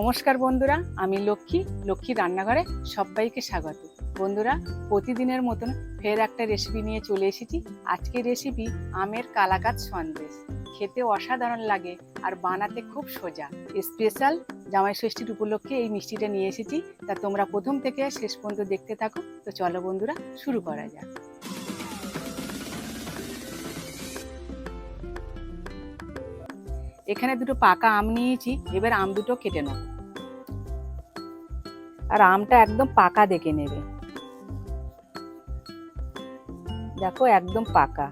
নমস্কার বন্ধুরা, আমি লক্ষ্মী লক্ষ্মী রান্নাঘরে সবাইকে স্বাগত। বন্ধুরা, প্রতিদিনের মতন ফের একটা রেসিপি নিয়ে চলে এসেছি। আজকের রেসিপি আমের কালাকাত সন্দেশ। খেতে অসাধারণ লাগে আর বানাতে খুব সোজা। স্পেশাল জামাই ষষ্ঠীর উপলক্ষে এই মিষ্টিটা নিয়ে এসেছি। তা তোমরা প্রথম থেকে শেষ পর্যন্ত দেখতে থাকো। তো চলো বন্ধুরা, শুরু করা যাক। এখানে দুটো পাকা আম নিয়েছি, এবার আম দুটো কেটে নেব। আর আমটা একদম পাকা দেখে নেবে। দেখো একদম পাকা।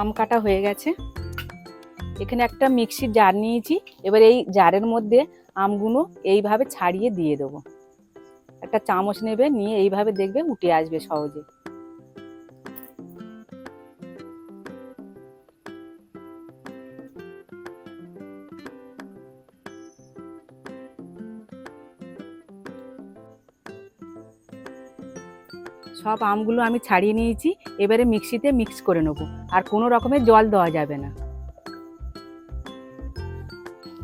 আম কাটা হয়ে গেছে। এখানে একটা মিক্সির জার নিয়েছি। এবার এই জারের মধ্যে আমগুলো এইভাবে ছাড়িয়ে দিয়ে দেবো। একটা চামচ নেবে, নিয়ে এইভাবে দেখবে উঠে আসবে সহজে। সব আমগুলো আমি ছাড়িয়ে নিয়েছি। এবারে মিক্সিতে মিক্স করে নেব। আর কোনো রকমের জল দেওয়া যাবে না।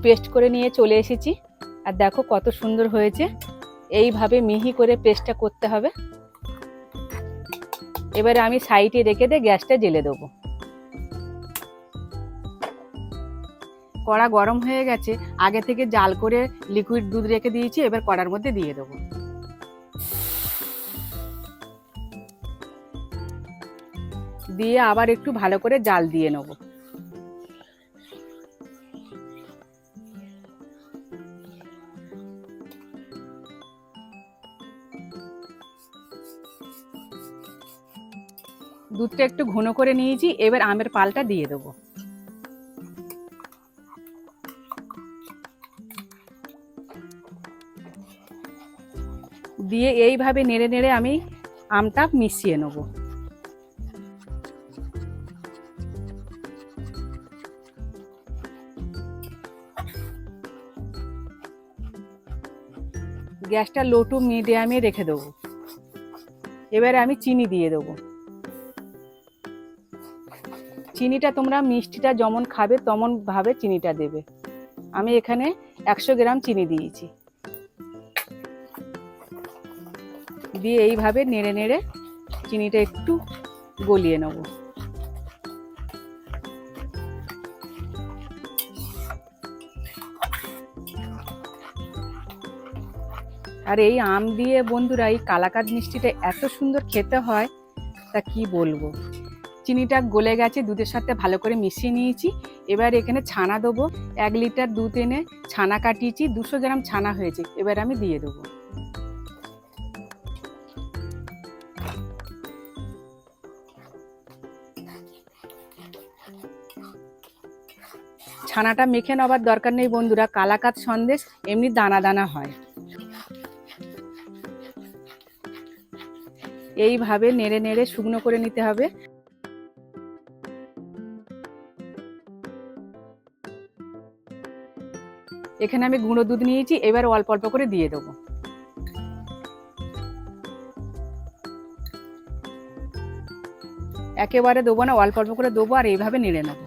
পেস্ট করে নিয়ে চলে এসেছি। আর দেখো কত সুন্দর হয়েছে। এইভাবে মিহি করে পেস্টটা করতে হবে। এবারে আমি সাইডে রেখে দিয়ে গ্যাসটা জেলে দেবো। কড়া গরম হয়ে গেছে। আগে থেকে জাল করে লিকুইড দুধ রেখে দিয়েছি। এবার কড়ার মধ্যে দিয়ে দেবো। দিয়ে আবার একটু ভালো করে জাল দিয়ে নেব। দুধটা একটু ঘন করে নিয়েছি, এবার আমের পালটা দিয়ে দেবো। দিয়ে এইভাবে নেড়ে নেড়ে আমি আমটা মিশিয়ে নেব। গ্যাসটা লো টু মিডিয়ামে রেখে দেবো। এবারে আমি চিনি দিয়ে দেবো। চিনিটা তোমরা মিষ্টিটা যেমন খাবে, তেমন ভাবে চিনিটা দেবে। আমি এখানে একশো গ্রাম চিনি দিয়েছি। দিয়ে এইভাবে নেড়ে নেড়ে চিনিটা একটু গলিয়ে নেব। আর এই আম দিয়ে বন্ধুরা, এই কালাকাদ মিষ্টিটা এত সুন্দর খেতে হয়, তা কি বলব? চিনিটা গলে গেছে, দুধের সাথে ভালো করে মিশিয়ে নিয়েছি। এবার এখানে ছানা দেবো, এক লিটার দুধ এনে ছানা কাটিয়েছি, দুশো গ্রাম ছানা হয়েছে, এবার আমি দিয়ে দেবো। ছানাটা মেখে নেওয়ার দরকার নেই বন্ধুরা, কালাকাত সন্দেশ, এমনি দানা দানা হয়। এইভাবে নেড়ে নেড়ে শুকনো করে নিতে হবে। এখানে আমি গুঁড়ো দুধ নিয়েছি, এবার অল্প অল্প করে দিয়ে দেবো। একেবারে দেবো না, অল্প অল্প করে দেবো আর এইভাবে নেড়ে নেব।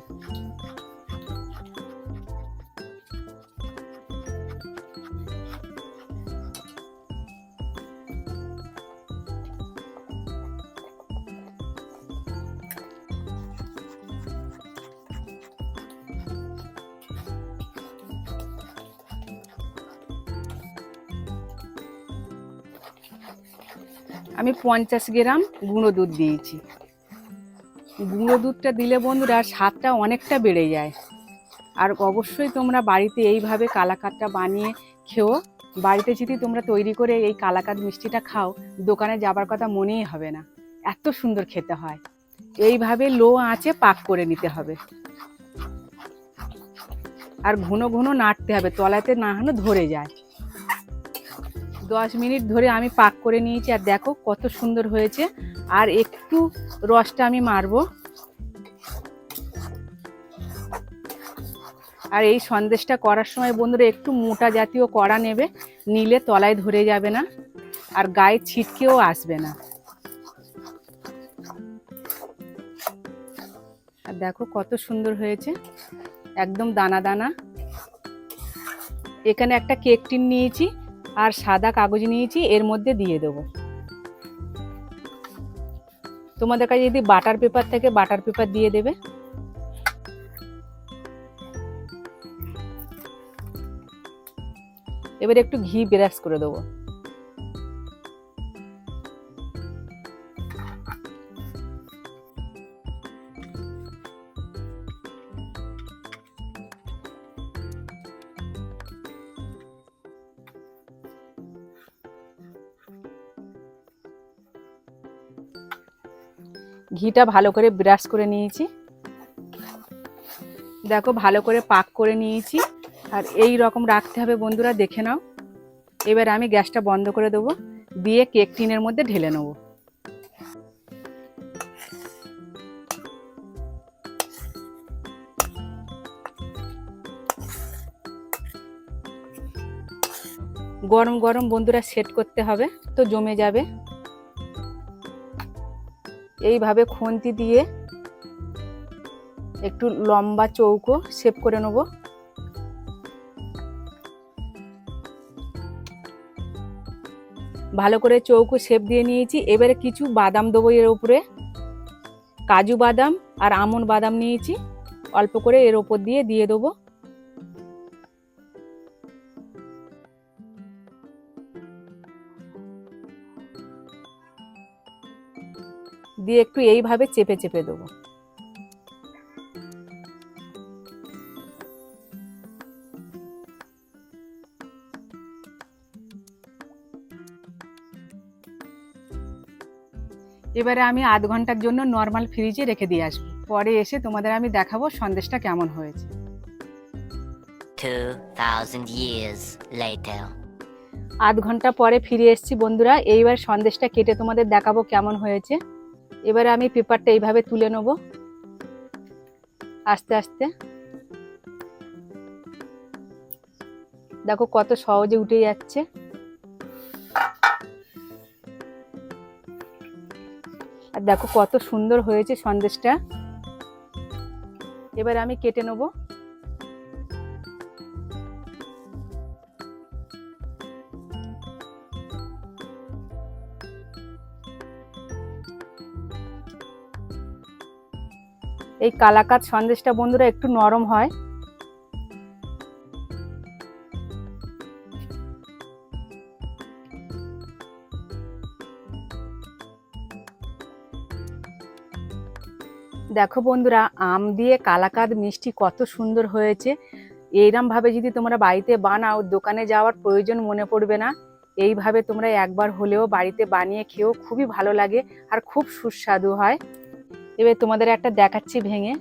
আমি পঞ্চাশ গ্রাম গুঁড়ো দুধ দিয়েছি। গুঁড়ো দুধটা দিলে বন্ধুরা স্বাদটা অনেকটা বেড়ে যায়। আর অবশ্যই তোমরা বাড়িতে এইভাবে কালাকাতটা বানিয়ে খেও। বাড়িতে যদি তোমরা তৈরি করে এই কালাকাত মিষ্টিটা খাও, দোকানে যাবার কথা মনেই হবে না। এত সুন্দর খেতে হয়। এইভাবে লো আঁচে পাক করে নিতে হবে। আর ঘন ঘন নাড়তে হবে, তলাতে না হলে ধরে যায়। দশ মিনিট ধরে আমি পাক করে নিয়েছি আর দেখো কত সুন্দর হয়েছে। আর একটু রসটা আমি মারবো। আর এই সন্দেশটা করার সময় বন্ধুরা একটু মোটা জাতীয় কড়া নেবে, নিলে তলায় ধরে যাবে না আর গায়ে ছিটকেও আসবে না। আর দেখো কত সুন্দর হয়েছে, একদম দানা দানা। এখানে একটা কেক টিন নিয়েছি আর সাদা কাগজ নিয়েছি, এর মধ্যে দিয়ে দেব। তোমাদের কাছে যদি বাটার পেপার থাকে, বাটার পেপার দিয়ে দেবে। এবার একটু ঘি ব্রাশ করে দেবো। ঘিটা ভালো করে ব্রাশ করে নিয়েছি। দেখো, ভালো করে পাক করে নিয়েছি। আর এই রকম রাখতে হবে বন্ধুরা, দেখে নাও। এবার আমি গ্যাসটা বন্ধ করে দেবো, দিয়ে কেক টিনের মধ্যে ঢেলে নেব। গরম গরম বন্ধুরা, সেট করতে হবে, তো জমে যাবে। এইভাবে খুন্তি দিয়ে একটু লম্বা চৌকো শেপ করে নেব। ভালো করে চৌকো শেপ দিয়ে নিয়েছি। এবারে কিছু বাদাম দেবো এর উপরে। কাজু বাদাম আর আমন বাদাম নিয়েছি। অল্প করে এর ওপর দিয়ে দিয়ে দেবো। দিয়ে একটু এইভাবে চেপে চেপে দেবো। এবারে আমি আধ ঘণ্টার জন্য নর্মাল ফ্রিজে রেখে দিয়ে আসব। পরে এসে তোমাদের আমি দেখাবো সন্দেশটা কেমন হয়েছে। 2,000 years later. আধ ঘণ্টা পরে ফিরে এসেছি বন্ধুরা এইবার সন্দেশটা কেটে তোমাদের দেখাবো কেমন হয়েছে। এবারে আমি পেপারটা এইভাবে তুলে নেব। আস্তে আস্তে। দেখো কত সহজে উঠে যাচ্ছে। আর দেখো কত সুন্দর হয়েছে সন্দেশটা। এবার আমি কেটে নেব। এই কালাকাত সন্দেশটা বন্ধুরা একটু নরম হয়। দেখো বন্ধুরা, আম দিয়ে কালাকাদ মিষ্টি কত সুন্দর হয়েছে। এইরকম ভাবে যদি তোমরা বাড়িতে বানাও, দোকানে যাওয়ার প্রয়োজন মনে পড়বে না। এইভাবে তোমরা একবার হলেও বাড়িতে বানিয়ে খেয়েও খুবই ভালো লাগে আর খুব সুস্বাদু হয়। এবার তোমাদের একটা দেখাচ্ছি ভেঙে।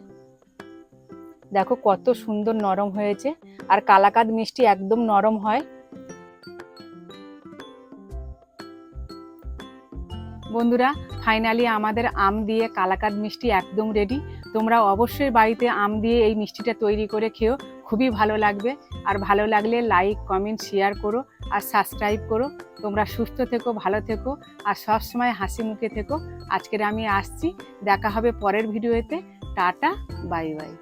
দেখো কত সুন্দর নরম হয়েছে, আর কালাকাদ মিষ্টি একদম নরম হয়। বন্ধুরা ফাইনালি আমাদের আম দিয়ে কালাকাদ মিষ্টি একদম রেডি তোমরা অবশ্যই বাড়িতে আম দিয়ে এই মিষ্টিটা তৈরি করে খেও। খুবই ভালো লাগবে। আর ভালো লাগলে লাইক কমেন্ট শেয়ার করো আর সাবস্ক্রাইব করো। তোমরা সুস্থ থেকো, ভালো থেকো আর সবসময় হাসি মুখে থেকো। আজকের আমি আসছি। দেখা হবে পরের ভিডিওতে টাটা বাই বাই